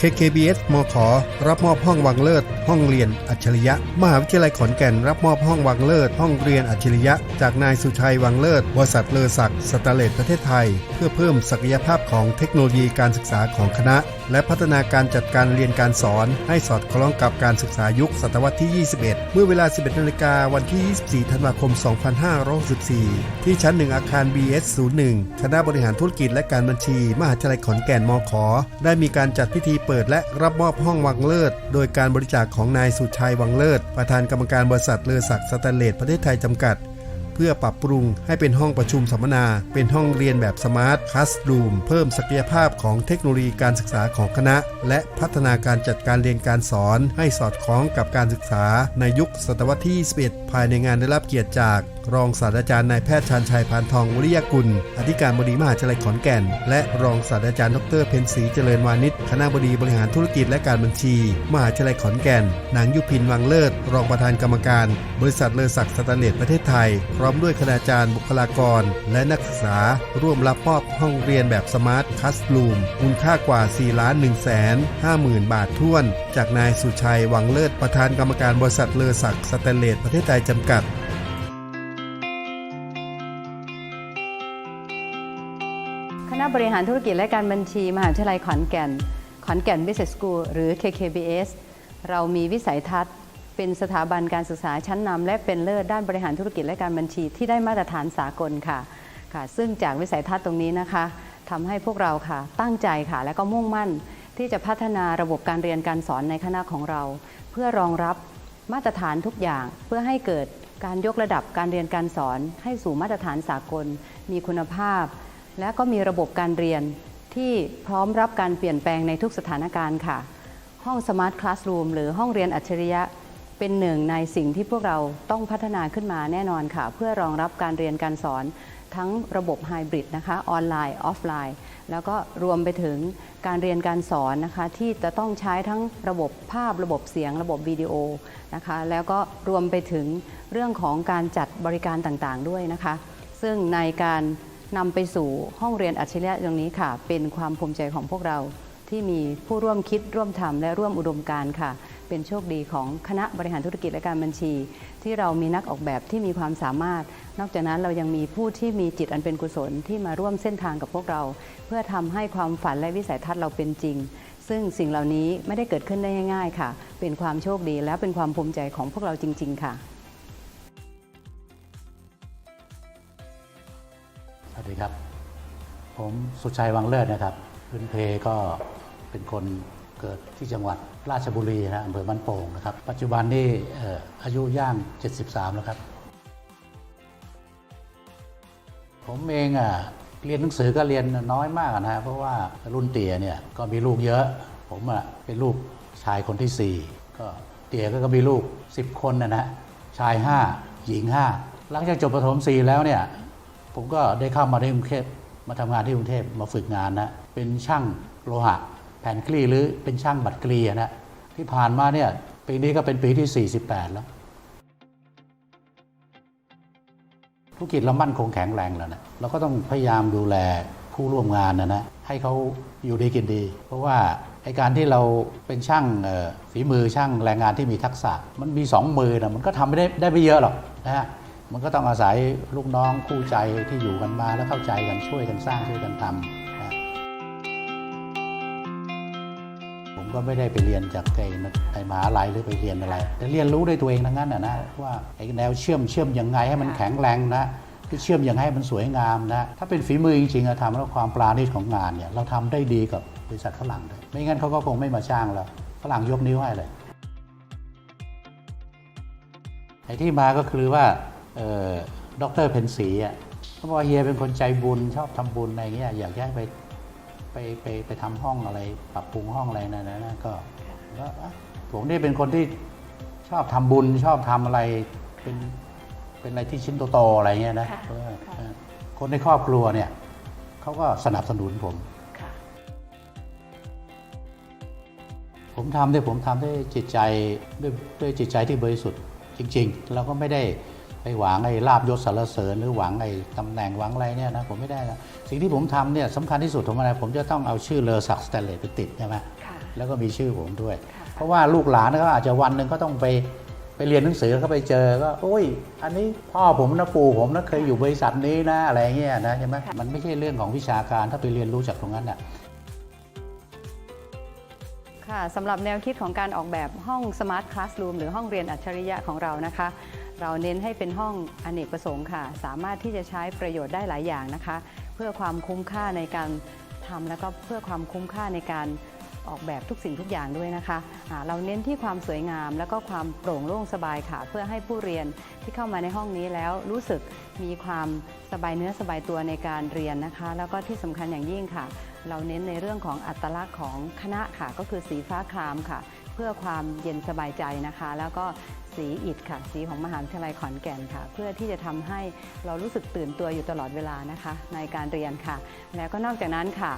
KKBS มขอรับมอบห้องวังเลิศ ห้องเรียนอัจฉริยะ มหาวิทยาลัยขอนแก่นรับมอบห้องวังเลิศ ห้องเรียนอัจฉริยะ จากนายสุชัยวังเลิศ บริษัทเลอศักดิ์สตนเลสประเทศไทย เพื่อเพิ่มศักยภาพของเทคโนโลยีการศึกษาของคณะ และพัฒนาการจัดการเรียนการสอน ให้สอดคล้องกับการศึกษายุคศตวรรษที่ 21 เมื่อเวลา 11นาฬิกาวันที่ 24 ธันวาคม 2564 ที่ชั้น 1 อาคาร BS 01 คณะบริหารธุรกิจและการบัญชี มหาวิทยาลัยขอนแก่นมข ได้มีการจัดพิธีเปิดและรับมอบห้องวังเลิศ โดยการบริจาคของนายสุชัยวังเลิศ ประธานกรรมการบริษัทเลอศักดิ์สแตนเลสประเทศไทยจำกัด เพื่อปรับปรุงให้เป็นห้องประชุมสัมมนา เป็นห้องเรียนแบบสมาร์ทคลาสรูมเพิ่มศักยภาพของเทคโนโลยีการศึกษาของคณะ และพัฒนาการจัดการเรียนการสอนให้สอดคล้องกับการศึกษาในยุคศตวรรษที่ 21 ภายในงานได้รับเกียรติจากรองศาสตราจารย์นายแพทย์ชาญชัยพานทองวริยกุล อธิการบดีมหาวิทยาลัยขอนแก่น และรองศาสตราจารย์ดรเพ็ญศรีเจริญวานิชคณะบดีบริหารธุรกิจและการบัญชี มหาวิทยาลัยขอนแก่น นางยุพินวังเลิศ รองประธานกรรมการ บริษัทเลอศักดิ์สแตนเลสประเทศไทย พร้อมด้วยคณาจารย์บุคลากร และนักศึกษา ร่วมรับมอบห้องเรียนแบบสมาร์ทคัสลูมมูลค่ากว่า 4 ล้าน1แสน50,000บาทท้วน จากนายสุชัยวังเลิศประธานกรรมการบริษัทเลอศักดิ์สแตนเลสประเทศไทยจำกัด คณะบริหารธุรกิจและการบัญชี มหาวิทยาลัยขอนแก่น ขอนแก่น Business School หรือ KKBS เรามีวิสัยทัศน์ เป็นสถาบันการศึกษาชั้นนำและเป็นเลิศด้านบริหารธุรกิจและการบัญชี ที่ได้มาตรฐานสากลค่ะค่ะ ซึ่งจากวิสัยทัศน์ตรงนี้นะคะทำให้พวกเราค่ะ ตั้งใจค่ะ และก็มุ่งมั่นที่จะพัฒนาระบบการเรียนการสอนในคณะของเรา เพื่อรองรับมาตรฐานทุกอย่างเพื่อให้เกิดการยกระดับการเรียนการสอน ให้สู่มาตรฐานสากล มีคุณภาพ และก็มีระบบการเรียนที่พร้อมรับการเปลี่ยนแปลงในทุกสถานการณ์ค่ะ ห้อง Smart Classroom หรือห้องเรียนอัจฉริยะ เป็นหนึ่งในสิ่งที่พวกเราต้องพัฒนาขึ้นมาแน่นอนค่ะ เพื่อรองรับการเรียนการสอนทั้งระบบไฮบริดนะคะออนไลน์ ออฟไลน์ แล้วก็รวมไปถึงการเรียนการสอนนะคะ ที่จะต้องใช้ทั้งระบบภาพระบบเสียง ระบบวิดีโอนะคะ แล้วก็รวมไปถึงเรื่องของการจัดบริการต่างๆด้วยนะคะ ซึ่งในการ นำไปสู่ห้องเรียนอัจฉริยะตรงนี้ค่ะ เป็นความภูมิใจของพวกเราที่มีผู้ร่วมคิดร่วมทำและร่วมอุดมการค่ะ เป็นโชคดีของคณะบริหารธุรกิจและการบัญชี ที่เรามีนักออกแบบที่มีความสามารถ นอกจากนั้นเรายังมีผู้ที่มีจิตอันเป็นกุศลที่มาร่วมเส้นทางกับพวกเรา เพื่อทำให้ความฝันและวิสัยทัศน์เราเป็นจริง ซึ่งสิ่งเหล่านี้ไม่ได้เกิดขึ้นได้ง่าย ๆ ค่ะ เป็นความโชคดีและเป็นความภูมิใจของพวกเราจริง ๆ ค่ะ ผมสุชัยวังเลิศนะครับพื้นเพก็เป็นคนเกิดที่จังหวัดราชบุรีนะอำเภอบ้านโป่งนะครับ ปัจจุบันนี่เอ่อายุย่าง 73 แล้วครับ ผมเองอะเรียนหนังสือก็เรียนน้อยมากนะ เพราะว่ารุ่นเตี่ยเนี่ยก็มีลูกเยอะ ผมอะเป็นลูกชายคนที่ 4 ก็เตี่ยก็มีลูก 10 คนนะนะชาย 5 หญิง 5 หลังจากจบประถม4แล้วเนี่ยผมก็ได้เข้ามาที่กรุงเทพ มาทำงานที่กรุงเทพมาฝึกงานนะเป็นช่างโลหะ แผ่นกลีหรือเป็นช่างบัตรกลีนะที่ผ่านมาเนี่ยปีนี้ก็เป็นปีที่ 48 แล้ว ธุรกิจเรามั่นคงแข็งแรงแล้วนะเราก็ต้องพยายามดูแลผู้ร่วมงานนะนะให้เขาอยู่ดีกินดี เพราะว่าไอการที่เราเป็นช่างฝีมือช่างแรงงานที่มีทักษะ มันมีสองมือนะมันก็ทำไม่ได้ได้ไม่เยอะหรอกนะฮะ มันก็ต้องอาศัยลูกน้องคู่ใจที่อยู่กันมาแล้วเข้าใจกันช่วยกันสร้างช่วยกันทำนะผมก็ไม่ได้ไปเรียนจากไอ้นะไอ้มหาลัยหรือไปเรียนอะไรแต่เรียนรู้ด้วยตัวเองทั้งนั้นนะนะว่าไอ้แนวเชื่อมเชื่อมยังไงให้มันแข็งแรงนะที่เชื่อมยังไงให้มันสวยงามนะถ้าเป็นฝีมือจริงๆอะทำแล้วความปราณีตของงานเนี่ยเราทำได้ดีกับบริษัทฝรั่งเลยไม่งั้นเขาก็คงไม่มาจ้างเราฝรั่งยกนิ้วให้เลยไอ้ที่มาก็คือว่า เอ่อดรเพนสีอะเขาบอกว่าเฮียเป็นคนใจบุญชอบทำบุญอะไรเงี้ยอยากจะให้ไปไปไปไปทำห้องอะไร ปรับปรุงห้องอะไรนั่นนะก็ก็อะผมนี่เป็นคนที่ชอบทำบุญชอบทำอะไรเป็นเป็นอะไรที่ชิ้นโตๆอะไรเงี้ยนะค่ะเพราะว่าค่ะเออคนในครอบครัวเนี่ยเขาก็สนับสนุนผมค่ะผมทำด้วยผมทำด้วยจิตใจด้วยด้วยจิตใจที่บริสุทธิ์จริง ๆ เราก็ไม่ได้ ไปหวังไอ้ลาบยศสรรเสริญหรือหวังไอ้ตำแหน่งหวังอะไรเนี่ยนะผมไม่ได้นะสิ่งที่ผมทำเนี่ยสำคัญที่สุดของมันนะผมจะต้องเอาชื่อเลอศักดิ์สแตนเลสไปติดใช่ไหมค่ะแล้วก็มีชื่อผมด้วย เพราะว่าลูกหลานก็อาจจะวันหนึ่งก็ต้องไปไปเรียนหนังสือก็ไปเจอก็โอ้ย อันนี้พ่อผมนะปู่ผมนะเคยอยู่บริษัทนี้นะอะไรเงี้ยนะใช่ไหมมันไม่ใช่เรื่องของวิชาการถ้าไปเรียนรู้จากตรงนั้นอะค่ะสำหรับแนวคิดของการออกแบบห้อง Smart Classroom หรือห้องเรียนอัจฉริยะของเรานะคะ เราเน้นให้เป็นห้องอเนกประสงค์ค่ะ สามารถที่จะใช้ประโยชน์ได้หลายอย่างนะคะ เพื่อความคุ้มค่าในการทำแล้วก็เพื่อความคุ้มค่าในการออกแบบทุกสิ่งทุกอย่างด้วยนะคะอ่าเราเน้นที่ความสวยงาม แล้วก็ความโปร่งโล่งสบายค่ะ เพื่อให้ผู้เรียนที่เข้ามาในห้องนี้แล้วรู้สึกมีความสบายเนื้อสบายตัวในการเรียนนะคะ แล้วก็ที่สำคัญอย่างยิ่งค่ะ เราเน้นในเรื่องของอัตลักษณ์ของคณะค่ะ ก็คือสีฟ้าครามค่ะ เพื่อความเย็นสบายใจนะคะ แล้วก็ สีอิฐค่ะ สีของมหาวิทยาลัยขอนแก่นค่ะ เพื่อที่จะทำให้เรารู้สึกตื่นตัวอยู่ตลอดเวลานะคะ ในการเรียนค่ะ แล้วก็นอกจากนั้นค่ะ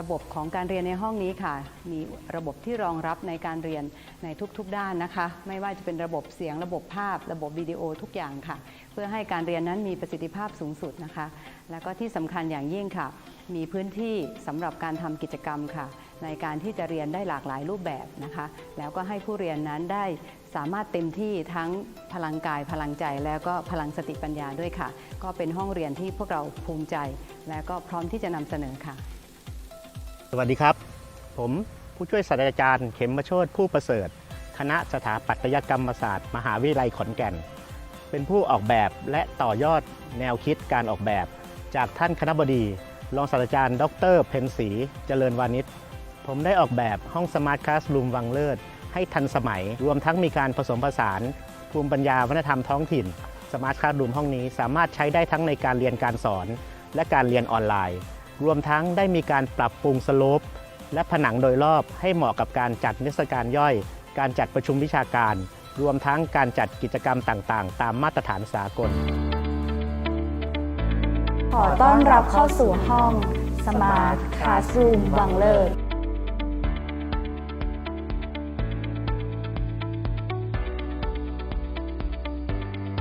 ระบบของการเรียนในห้องนี้ค่ะ มีระบบที่รองรับในการเรียนในทุกๆด้านนะคะ ไม่ว่าจะเป็นระบบเสียงระบบภาพ ระบบวิดีโอทุกอย่างค่ะ เพื่อให้การเรียนนั้นมีประสิทธิภาพสูงสุดนะคะ แล้วก็ที่สำคัญอย่างยิ่งค่ะ มีพื้นที่สำหรับการทำกิจกรรมค่ะในการที่จะเรียนได้หลากหลายรูปแบบนะคะ แล้วก็ให้ผู้เรียนนั้นได้ สามารถเต็มที่ทั้งพลังกายพลังใจแล้วก็พลังสติปัญญาด้วยค่ะ ก็เป็นห้องเรียนที่พวกเราภูมิใจ และก็พร้อมที่จะนำเสนอค่ะ สวัสดีครับ ผมผู้ช่วยศาสตราจารย์เข็มมโชตผู้ประเสริฐ คณะสถาปัตยกรรมศาสตร์ มหาวิทยาลัยขอนแก่น เป็นผู้ออกแบบและต่อยอดแนวคิดการออกแบบ จากท่านคณะบดีรองศาสตราจารย์ ดร เพนศรีเจริญวานิชผมได้ออกแบบห้องสมาร์ทคลาสรูมวังเลิศ ให้ทันสมัย รวมทั้งมีการผสมผสานภูมิปัญญาวัฒนธรรมท้องถิ่น สมาร์ทคลาสรูมห้องนี้ สามารถใช้ได้ทั้งในการเรียนการสอน และการเรียนออนไลน์ รวมทั้งได้มีการปรับปรุงสโลปและผนังโดยรอบให้เหมาะกับการจัดนิทรรศการย่อย การจัดประชุมวิชาการ รวมทั้งการจัดกิจกรรมต่างๆ ตามมาตรฐานสากล ขอต้อนรับเข้าสู่ห้อง Smart Classroom วังเลิศ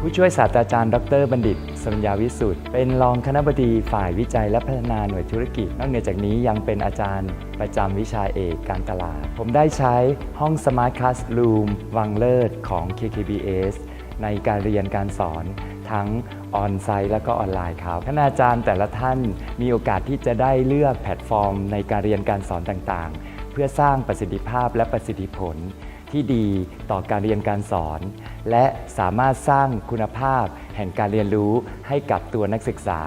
ผู้ช่วยศาสตราจารย์ ดร บัณฑิตสัญญาวิสุทธ์เป็นรองคณบดีฝ่ายวิจัยและพัฒนาหน่วยธุรกิจ นอกเหนือจากนี้ยังเป็นอาจารย์ประจำวิชาเอกการตลาด ผมได้ใช้ห้อง Smart Classroom วังเลิศของ KKBS ในการเรียนการสอนทั้งออนไซต์และก็ออนไลน์ครับคณาจารย์แต่ละท่านมีโอกาสที่จะได้เลือกแพลตฟอร์ม ในการเรียนการสอนต่างๆ เพื่อสร้างประสิทธิภาพและประสิทธิผล ที่ดีต่อการเรียนการสอน และสามารถสร้างคุณภาพแห่งการเรียนรู้ให้กับตัวนักศึกษา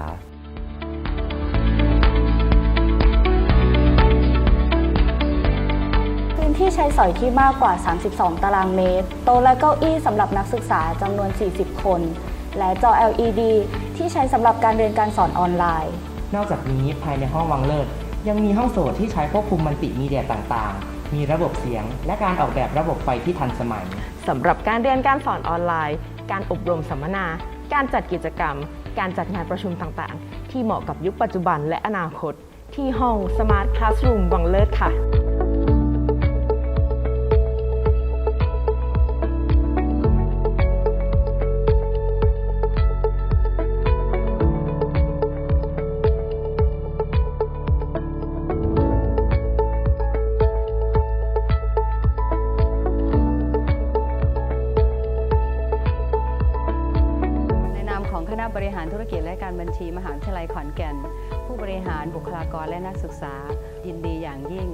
พื้นที่ใช้สอยที่มากกว่า 32 ตารางเมตร โต๊ะและเก้าอี้สำหรับนักศึกษาจำนวน 40 คน และจอ LED ที่ใช้สำหรับการเรียนการสอนออนไลน์ นอกจากนี้ภายในห้องวังเลิศยังมีห้องโสดที่ใช้ควบคุมมัลติมีเดียต่างๆ มีระบบเสียง และการออกแบบระบบไฟที่ทันสมัย สำหรับการเรียนการสอนออนไลน์ การอบรมสัมมนา การจัดกิจกรรม การจัดงานประชุมต่างๆ ที่เหมาะกับยุคปัจจุบันและอนาคต ที่ห้อง Smart Classroom วังเลิศค่ะ ชีมหาวิทยาลัยขอนแก่น ผู้บริหารบุคลากรและนักศึกษา ยินดีอย่างยิ่ง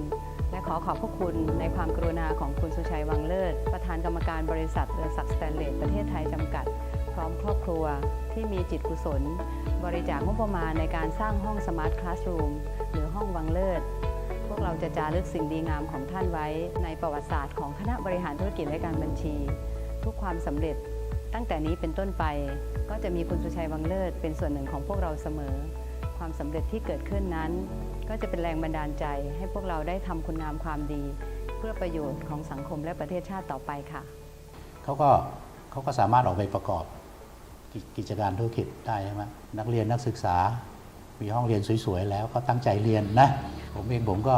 และขอขอบพระคุณในความกรุณาของคุณสุชัยวังเลิศ ประธานกรรมการบริษัทเรือศักสแตนเลสประเทศไทยจำกัด พร้อมครอบครัวที่มีจิตกุศล บริจาคงบประมาณในการสร้างห้องสมาร์ทคลาสรูมหรือห้องวังเลิศพวกเราจะจารึกสิ่งดีงามของท่านไว้ ในประวัติศาสตร์ของคณะบริหารธุรกิจและการบัญชี ทุกความสำเร็จ ตั้งแต่นี้เป็นต้นไปก็จะมีคุณสุชัยวังเลิศเป็นส่วนหนึ่งของพวกเราเสมอ ความสำเร็จที่เกิดขึ้นนั้น ก็จะเป็นแรงบันดาลใจให้พวกเราได้ทำคุณงามความดี เพื่อประโยชน์ของสังคมและประเทศชาติต่อไปค่ะเขาก็เขาก็สามารถออกไปประกอบกิกิจการธุรกิจได้ใช่ไหมนักเรียนนักศึกษา มีห้องเรียนสวยๆแล้วก็ตั้งใจเรียนนะ ผมเองผมก็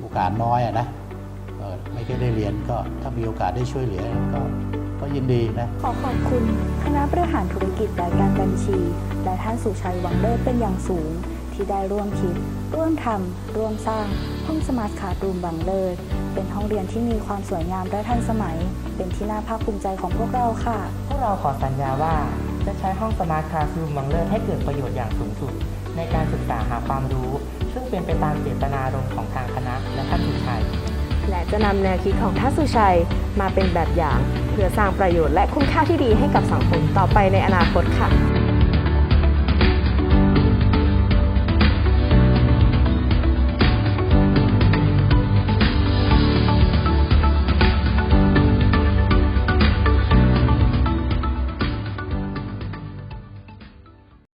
โอกาสน้อยอะนะไม่ได้เรียนก็ถ้ามีโอกาสได้ช่วยเหลือก็ ก็ยินดีนะ ขอขอบคุณ คณะบริหารธุรกิจและการบัญชี และท่านสุชัยวังเลิศเป็นอย่างสูง ที่ได้ร่วมคิด ร่วมทำร่วมสร้างห้องสมาร์ทคาร์ดรูมบังเลิศเป็นห้องเรียนที่มีความสวยงามและทันสมัย เป็นที่น่าภาคภูมิใจของพวกเราค่ะ พวกเราขอสัญญาว่าจะใช้ห้องสมาร์ทคลาสรูมวังเลิศให้เกิดประโยชน์อย่างสูงสุด ในการศึกษาหาความรู้ ซึ่งเป็นไปตามเจตนารมณ์ของทางคณะและท่านสุชัย และจะนำแนวคิดของทัศสุชัยมาเป็นแบบอย่าง เพื่อสร้างประโยชน์และคุณค่าที่ดีให้กับสังคมต่อไปในอนาคตค่ะ